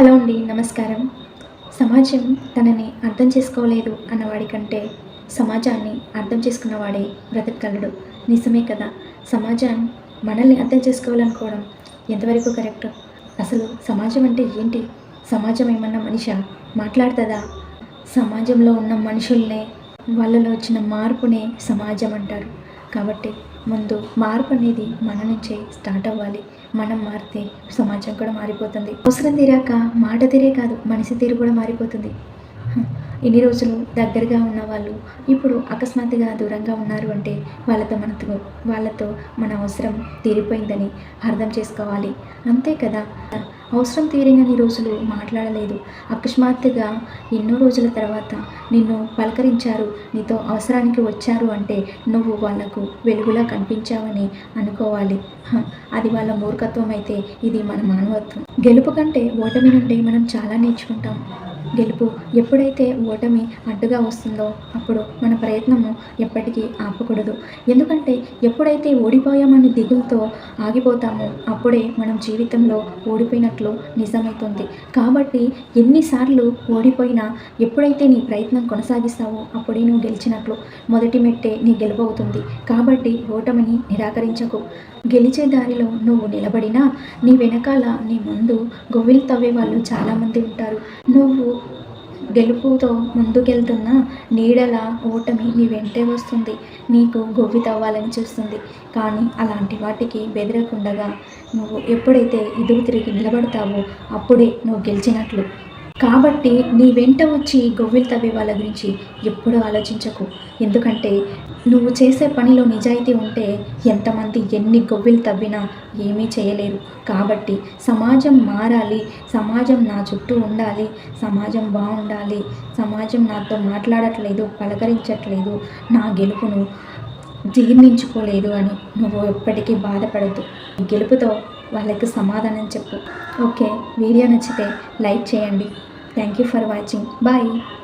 Hello అండి నమస్కారం. సమాజం తనని అర్థం చేసుకోలేదు అన్నవాడి కంటే సమాజాన్ని అర్థం చేసుకున్నవాడే బ్రతకగలడు నిజమే కదా సమాజం మనల్ని అర్థం చేసుకోవాలనుకోవడం ఎంతవరకు కరెక్ట్? అసలు సమాజం అంటే ఏంటి? సమాజం ఏమన్నా మనిషా? మాట్లాడుతుందా? సమాజంలో ఉన్న మనుషుల్నే వాళ్ళలో వచ్చిన మార్పునే సమాజం అంటారు. కాబట్టి ముందు మార్పు అనేది మన నుంచే స్టార్ట్ అవ్వాలి. మనం మారితే సమాజం కూడా మారిపోతుంది. అవసరం తీరాక మాట తీరే కాదు మనిషి తీరు కూడా మారిపోతుంది. ఇన్ని రోజులు దగ్గరగా ఉన్న వాళ్ళు ఇప్పుడు అకస్మాత్తుగా దూరంగా ఉన్నారు అంటే వాళ్ళతో మనతో వాళ్ళతో మన అవసరం తీరిపోయిందని అర్థం చేసుకోవాలి. అంతే కదా? అవసరం తీరినన్ని రోజులు మాట్లాడలేదు. అకస్మాత్తుగా ఎన్నో రోజుల తర్వాత నిన్ను పలకరించారు. నీతో అవసరానికి వచ్చారు అంటే నువ్వు వాళ్ళకు వెలుగులా కనిపించావని అనుకోవాలి. అది వాళ్ళ మూర్ఖత్వం అయితే ఇది మన మానవత్వం. గెలుపు కంటే ఓటమి నుండి మనం చాలా నేర్చుకుంటాం. గెలుపు ఎప్పుడైతే ఓటమి అడ్డుగా వస్తుందో అప్పుడు మన ప్రయత్నము ఎప్పటికీ ఆపకూడదు. ఎందుకంటే ఎప్పుడైతే ఓడిపోయామని దిగులతో ఆగిపోతామో అప్పుడే మనం జీవితంలో ఓడిపోయినట్లు నిజమవుతుంది. కాబట్టి ఎన్నిసార్లు ఓడిపోయినా ఎప్పుడైతే నీ ప్రయత్నం కొనసాగిస్తావో అప్పుడే నువ్వు గెలిచినట్లు మొదటి మెట్టే నీ గెలుపు అవుతుంది. కాబట్టి ఓటమిని నిరాకరించకు. గెలిచే దారిలో నువ్వు నిలబడినా నీ వెనకాల నీ ముందు గొవ్విలు తవ్వే వాళ్ళు చాలామంది ఉంటారు. నువ్వు గెలుపుతో ముందుకెళ్తున్న నీడల ఓటమి నీ వెంటే వస్తుంది. నీకు గొవ్వి తవ్వాలని చూస్తుంది. కానీ అలాంటి వాటికి బెదిరకుండగా నువ్వు ఎప్పుడైతే ఎదురు తిరిగి నిలబడతావో అప్పుడే నువ్వు గెలిచినట్లు. కాబట్టి నీ వెంట వచ్చి గొవ్విలు తవ్వే వాళ్ళ గురించి ఎప్పుడూ ఆలోచించకు. ఎందుకంటే నువ్వు చేసే పనిలో నిజాయితీ ఉంటే ఎంతమంది ఎన్ని గొవ్విలు తవ్వినా ఏమీ చేయలేరు. కాబట్టి సమాజం మారాలి సమాజం నా చుట్టూ ఉండాలి సమాజం బాగుండాలి సమాజం నాతో మాట్లాడట్లేదు పలకరించట్లేదు నా గెలుపును జీర్ణించుకోలేదు అని నువ్వు ఎప్పటికీ బాధపడద్దు. గెలుపుతో వాళ్ళకి సమాధానం చెప్పు. ఓకే? వీడియో నచ్చితే లైక్ చేయండి. Thank you for watching. Bye.